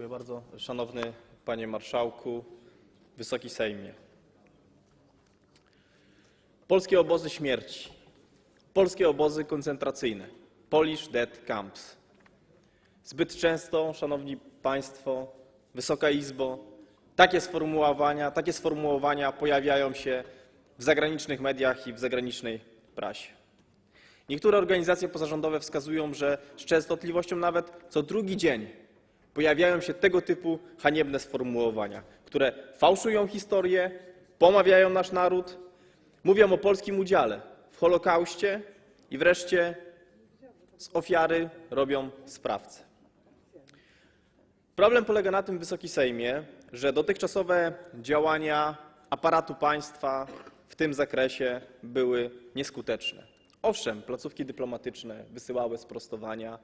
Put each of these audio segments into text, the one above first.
Dziękuję bardzo. Szanowny Panie Marszałku, Wysoki Sejmie. Polskie obozy śmierci, polskie obozy koncentracyjne, Polish Death Camps. Zbyt często, Szanowni Państwo, Wysoka Izbo, takie sformułowania, takie sformułowania pojawiają się w zagranicznych mediach i w zagranicznej prasie. Niektóre organizacje pozarządowe wskazują, że z częstotliwością nawet co drugi dzień pojawiają się tego typu haniebne sformułowania, które fałszują historię, pomawiają nasz naród, mówią o polskim udziale w Holokauście i wreszcie z ofiary robią sprawcę. Problem polega na tym, Wysoki Sejmie, że dotychczasowe działania aparatu państwa w tym zakresie były nieskuteczne. Owszem, placówki dyplomatyczne wysyłały sprostowania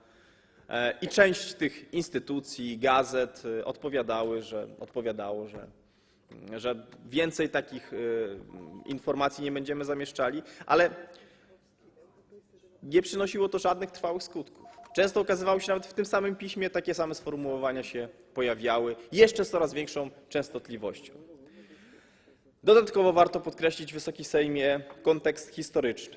i część tych instytucji, gazet e, odpowiadały, że, odpowiadało, że, że więcej takich e, informacji nie będziemy zamieszczali, ale nie przynosiło to żadnych trwałych skutków. Często okazywało się nawet w tym samym piśmie takie same sformułowania się pojawiały, jeszcze z coraz większą częstotliwością. Dodatkowo warto podkreślić, Wysoki Sejmie, kontekst historyczny,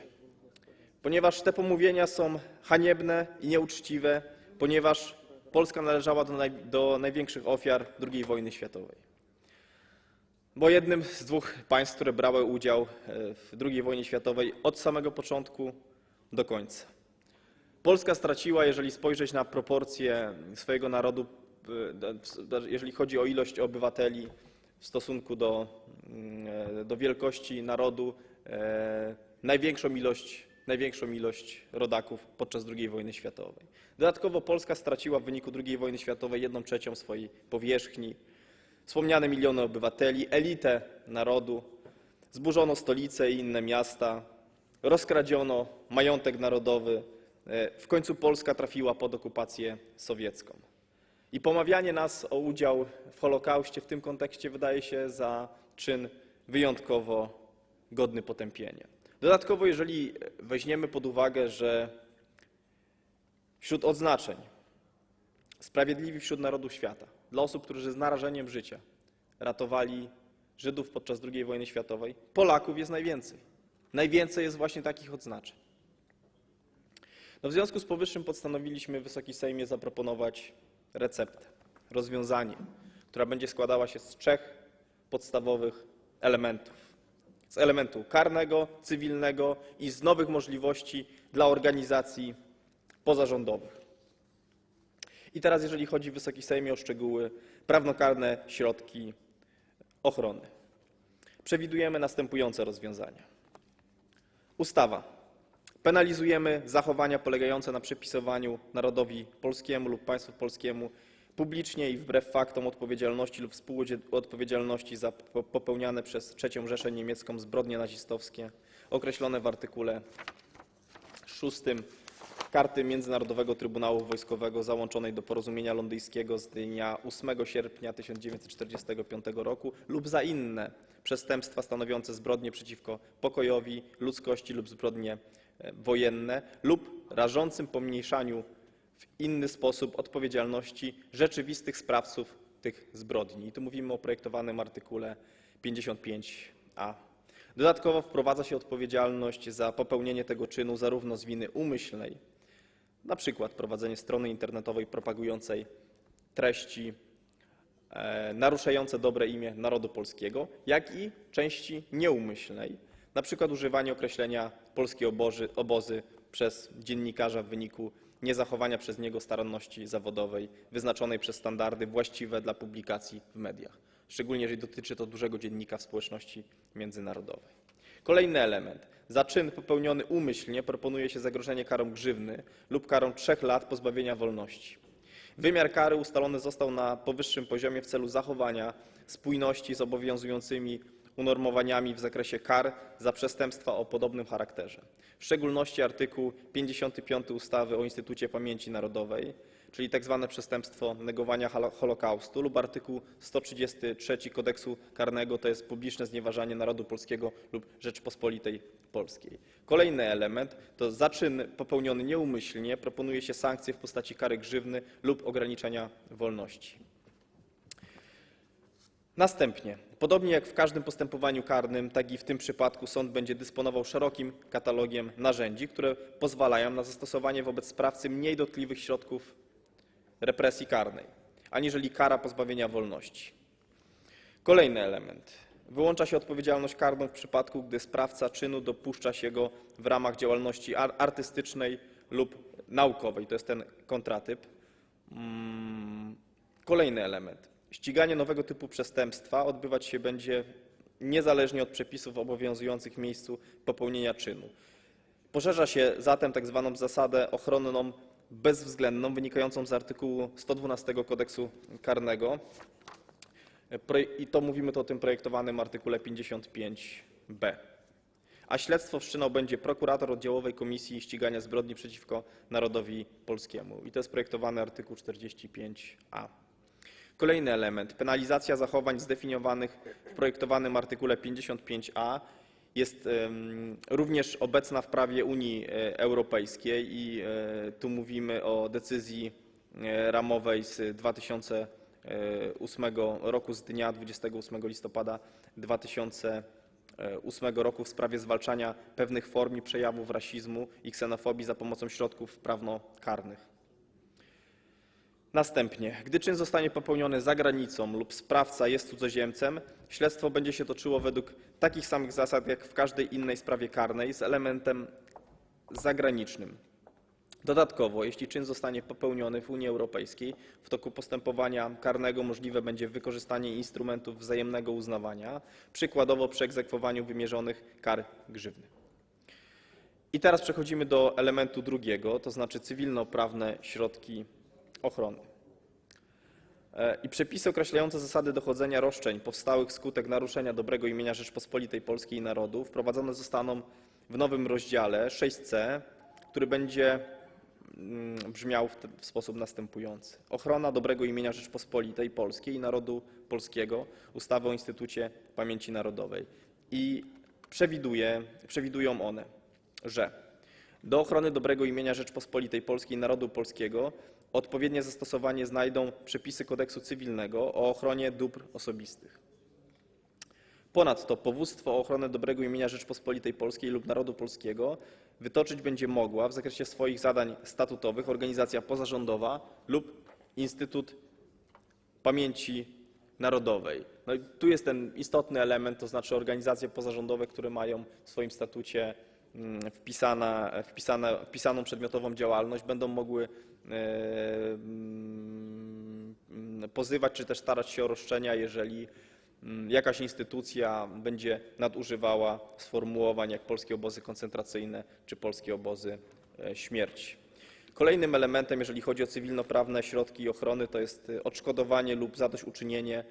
ponieważ te pomówienia są haniebne i nieuczciwe, ponieważ Polska należała do, naj, do największych ofiar II wojny światowej. Bo jednym z dwóch państw, które brały udział e, w II wojnie światowej od samego początku do końca. Polska straciła, jeżeli spojrzeć na proporcje swojego narodu, e, jeżeli chodzi o ilość obywateli w stosunku do, mm, e, do wielkości narodu, największą ilość, największą ilość rodaków podczas II wojny światowej. Dodatkowo Polska straciła w wyniku II wojny światowej jedną trzecią swojej powierzchni, wspomniane miliony obywateli, elitę narodu, zburzono stolice i inne miasta, rozkradziono majątek narodowy, e, w końcu Polska trafiła pod okupację sowiecką. I pomawianie nas o udział w Holokauście w tym kontekście wydaje się za czyn wyjątkowo godny potępienia. Dodatkowo, jeżeli weźmiemy pod uwagę, że wśród odznaczeń Sprawiedliwi wśród narodów świata dla osób, którzy z narażeniem życia ratowali Żydów podczas II wojny światowej, Polaków jest najwięcej. Najwięcej jest właśnie takich odznaczeń. No w związku z powyższym postanowiliśmy Wysoki Sejmie zaproponować receptę, rozwiązanie, która będzie składała się z trzech podstawowych elementów. Z elementu karnego, cywilnego i z nowych możliwości dla organizacji pozarządowych. I teraz, jeżeli chodzi Wysoki Sejmie o szczegóły, prawnokarne środki ochrony. Przewidujemy następujące rozwiązania. Ustawa. Penalizujemy zachowania polegające na przypisywaniu narodowi polskiemu lub państwu polskiemu publicznie i wbrew faktom odpowiedzialności lub współodpowiedzialności za po- popełniane przez III Rzeszę Niemiecką zbrodnie nazistowskie określone w artykule 6 Karty Międzynarodowego Trybunału Wojskowego załączonej do porozumienia londyńskiego z dnia 8 sierpnia 1945 roku lub za inne przestępstwa stanowiące zbrodnie przeciwko pokojowi, ludzkości lub zbrodnie e, wojenne lub rażącym pomniejszaniu w inny sposób odpowiedzialności rzeczywistych sprawców tych zbrodni. I tu mówimy o projektowanym artykule 55a. Dodatkowo wprowadza się odpowiedzialność za popełnienie tego czynu zarówno z winy umyślnej, na przykład prowadzenie strony internetowej propagującej treści e, naruszające dobre imię narodu polskiego, jak i części nieumyślnej, na przykład używanie określenia polskie obozy, obozy przez dziennikarza w wyniku niezachowania przez niego staranności zawodowej wyznaczonej przez standardy właściwe dla publikacji w mediach, szczególnie jeżeli dotyczy to dużego dziennika w społeczności międzynarodowej. Kolejny element. Za czyn popełniony umyślnie proponuje się zagrożenie karą grzywny lub karą trzech lat pozbawienia wolności. Wymiar kary ustalony został na powyższym poziomie w celu zachowania spójności z obowiązującymi unormowaniami w zakresie kar za przestępstwa o podobnym charakterze. W szczególności artykuł 55 ustawy o Instytucie Pamięci Narodowej, czyli tak zwane przestępstwo negowania holo- Holokaustu lub artykuł 133 Kodeksu Karnego, to jest publiczne znieważanie narodu polskiego lub Rzeczypospolitej Polskiej. Kolejny element to za czyn popełniony nieumyślnie proponuje się sankcję w postaci kary grzywny lub ograniczenia wolności. Następnie, podobnie jak w każdym postępowaniu karnym, tak i w tym przypadku sąd będzie dysponował szerokim katalogiem narzędzi, które pozwalają na zastosowanie wobec sprawcy mniej dotkliwych środków represji karnej, aniżeli kara pozbawienia wolności. Kolejny element. Wyłącza się odpowiedzialność karną w przypadku, gdy sprawca czynu dopuszcza się go w ramach działalności ar- artystycznej lub naukowej. To jest ten kontratyp. Mm, Kolejny element. Ściganie nowego typu przestępstwa odbywać się będzie niezależnie od przepisów obowiązujących w miejscu popełnienia czynu. Poszerza się zatem tak zwaną zasadę ochronną bezwzględną wynikającą z artykułu 112 kodeksu karnego. I to mówimy tu o tym projektowanym artykule 55b. A śledztwo wszczynał będzie prokurator oddziałowej Komisji Ścigania Zbrodni przeciwko Narodowi Polskiemu. I to jest projektowany artykuł 45a. Kolejny element. Penalizacja zachowań zdefiniowanych w projektowanym artykule 55a jest również obecna w prawie Unii e, Europejskiej i e, tu mówimy o decyzji e, ramowej z 2008 roku z dnia 28 listopada 2008 roku w sprawie zwalczania pewnych form i przejawów rasizmu i ksenofobii za pomocą środków prawnokarnych. Następnie, gdy czyn zostanie popełniony za granicą lub sprawca jest cudzoziemcem, śledztwo będzie się toczyło według takich samych zasad jak w każdej innej sprawie karnej z elementem zagranicznym. Dodatkowo, jeśli czyn zostanie popełniony w Unii Europejskiej, w toku postępowania karnego możliwe będzie wykorzystanie instrumentów wzajemnego uznawania, przykładowo przy egzekwowaniu wymierzonych kar grzywny. I teraz przechodzimy do elementu drugiego, to znaczy cywilnoprawne środki ochrony. E, I przepisy określające zasady dochodzenia roszczeń powstałych wskutek naruszenia dobrego imienia Rzeczpospolitej Polskiej i narodu wprowadzone zostaną w nowym rozdziale 6c, który będzie mm, brzmiał w, te- w sposób następujący. Ochrona dobrego imienia Rzeczpospolitej Polskiej i narodu polskiego, ustawy o Instytucie Pamięci Narodowej. I przewiduje, przewidują one, że do ochrony dobrego imienia Rzeczpospolitej Polskiej i narodu polskiego odpowiednie zastosowanie znajdą przepisy kodeksu cywilnego o ochronie dóbr osobistych. Ponadto powództwo o ochronę dobrego imienia Rzeczpospolitej Polskiej lub narodu polskiego wytoczyć będzie mogła w zakresie swoich zadań statutowych organizacja pozarządowa lub Instytut Pamięci Narodowej. No i tu jest ten istotny element, to znaczy organizacje pozarządowe, które mają w swoim statucie mm, wpisana, wpisane, wpisaną przedmiotową działalność, będą mogły e, mm, pozywać czy też starać się o roszczenia, jeżeli mm, jakaś instytucja będzie nadużywała sformułowań jak polskie obozy koncentracyjne czy polskie obozy e, śmierci. Kolejnym elementem, jeżeli chodzi o cywilnoprawne środki ochrony, to jest y, odszkodowanie lub zadośćuczynienie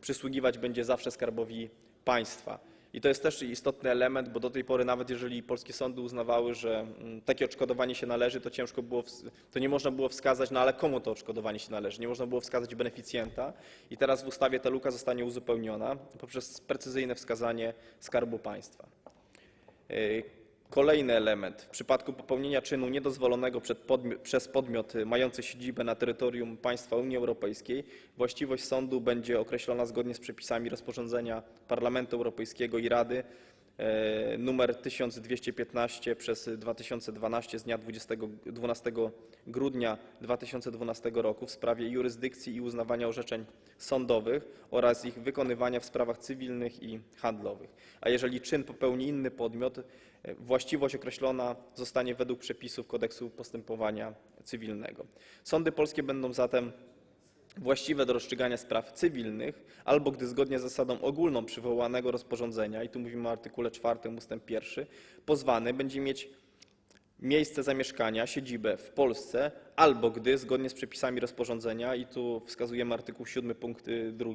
przysługiwać będzie zawsze skarbowi państwa. I to jest też istotny element, bo do tej pory nawet jeżeli polskie sądy uznawały, że mm, takie odszkodowanie się należy, to ciężko było, to nie można było wskazać, no ale komu to odszkodowanie się należy. Nie można było wskazać beneficjenta i teraz w ustawie ta luka zostanie uzupełniona poprzez precyzyjne wskazanie Skarbu Państwa. Kolejny element. W przypadku popełnienia czynu niedozwolonego przez podmiot mający siedzibę na terytorium państwa Unii Europejskiej, właściwość sądu będzie określona zgodnie z przepisami rozporządzenia Parlamentu Europejskiego i Rady numer 1215 przez 2012 z dnia 20, 12 grudnia 2012 roku w sprawie jurysdykcji i uznawania orzeczeń sądowych oraz ich wykonywania w sprawach cywilnych i handlowych. A jeżeli czyn popełni inny podmiot, e, właściwość określona zostanie według przepisów kodeksu postępowania cywilnego. Sądy polskie będą zatem właściwe do rozstrzygania spraw cywilnych, albo gdy zgodnie z zasadą ogólną przywołanego rozporządzenia, i tu mówimy o artykule 4 ustęp 1, pozwany będzie mieć miejsce zamieszkania, siedzibę w Polsce, albo gdy zgodnie z przepisami rozporządzenia, i tu wskazujemy artykuł 7 punkt 2,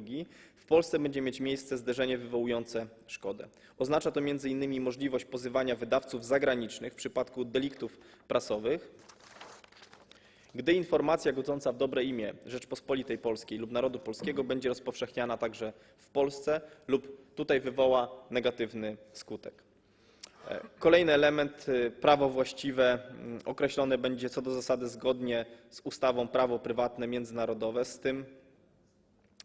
w Polsce będzie mieć miejsce zderzenie wywołujące szkodę. Oznacza to m.in. możliwość pozywania wydawców zagranicznych w przypadku deliktów prasowych, gdy informacja godząca w dobre imię Rzeczpospolitej Polskiej lub narodu polskiego będzie rozpowszechniana także w Polsce lub tutaj wywoła negatywny skutek. E, Kolejny element, y, prawo właściwe mm, określone będzie co do zasady zgodnie z ustawą prawo prywatne międzynarodowe, z tym,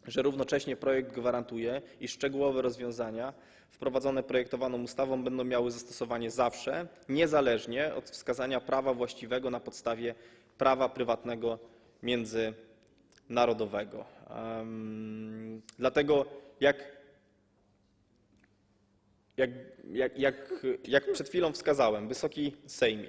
że równocześnie projekt gwarantuje, iż szczegółowe rozwiązania wprowadzone projektowaną ustawą będą miały zastosowanie zawsze, niezależnie od wskazania prawa właściwego na podstawie prawa prywatnego międzynarodowego. Dlatego jak jak, jak, jak, jak przed chwilą wskazałem, Wysoki Sejmie,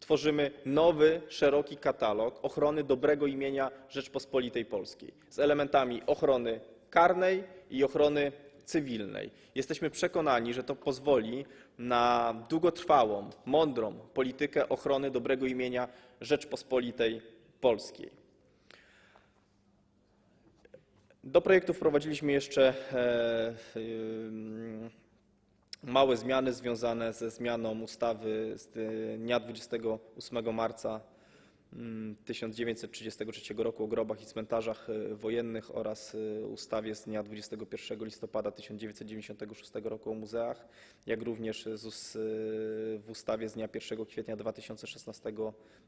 tworzymy nowy, szeroki katalog ochrony dobrego imienia Rzeczpospolitej Polskiej z elementami ochrony karnej i ochrony cywilnej. Jesteśmy przekonani, że to pozwoli na długotrwałą, mądrą politykę ochrony dobrego imienia Rzeczpospolitej Polskiej. Do projektu wprowadziliśmy jeszcze e, ym, małe zmiany związane ze zmianą ustawy z dnia 28 marca 1933 roku o grobach i cmentarzach e, wojennych oraz e, ustawie z dnia 21 listopada 1996 roku o muzeach, jak również e, w ustawie z dnia 1 kwietnia 2016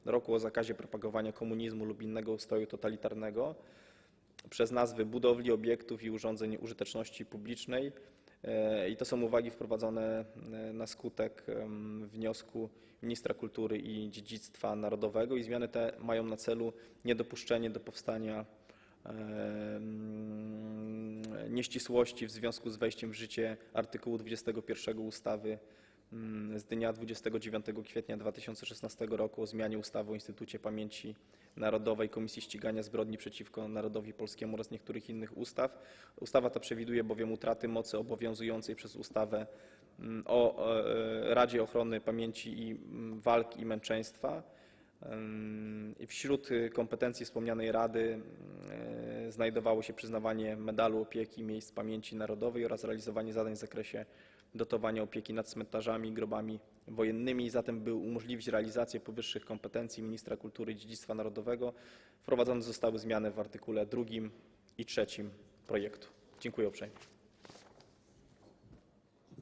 roku o zakazie propagowania komunizmu lub innego ustroju totalitarnego przez nazwy budowli, obiektów i urządzeń użyteczności publicznej. E, I to są uwagi wprowadzone e, na skutek wniosku ministra kultury i dziedzictwa narodowego i zmiany te mają na celu niedopuszczenie do powstania nieścisłości w związku z wejściem w życie artykułu 21 ustawy z dnia 29 kwietnia 2016 roku o zmianie ustawy o Instytucie Pamięci Narodowej, Komisji Ścigania Zbrodni przeciwko Narodowi Polskiemu oraz niektórych innych ustaw. Ustawa ta przewiduje bowiem utraty mocy obowiązującej przez ustawę mm, o e, Radzie Ochrony Pamięci i mm, Walk i Męczeństwa. Wśród y, kompetencji wspomnianej Rady y, znajdowało się przyznawanie medalu opieki miejsc pamięci narodowej oraz realizowanie zadań w zakresie dotowania opieki nad cmentarzami i grobami wojennymi. Zatem, by umożliwić realizację powyższych kompetencji ministra kultury i dziedzictwa narodowego, wprowadzone zostały zmiany w artykule drugim i trzecim projektu. Dziękuję uprzejmie.